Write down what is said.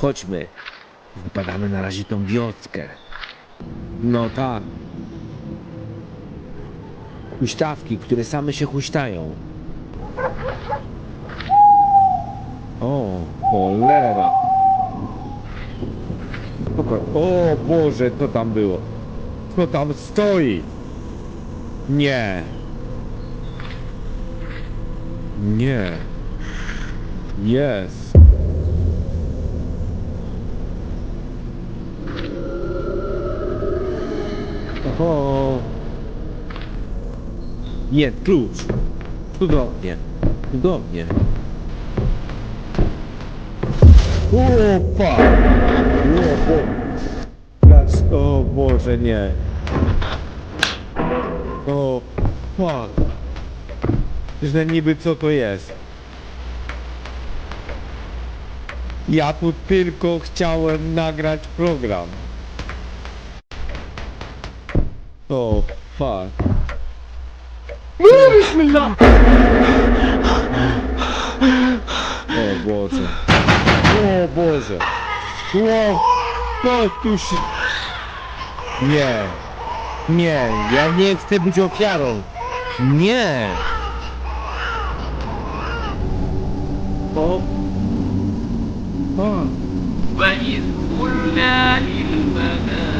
Chodźmy. Wypadamy na razie tą wioskę. No tak. Huśtawki, które same się huśtają. O, cholera. O Boże, co tam było? Co tam stoi? Nie. Nie. Jest. Oho. Jest klucz. Cudownie. Cudownie. Opa! Opa! O Boże, nie. O, fuck. Że niby co to jest? Ja tu tylko chciałem nagrać program. O, fuck. O Boże. O Boże. O, co tu się... Nie. Nie, ja nie chcę być ofiarą. Nie. O. O. وإذ قلنا للملائكة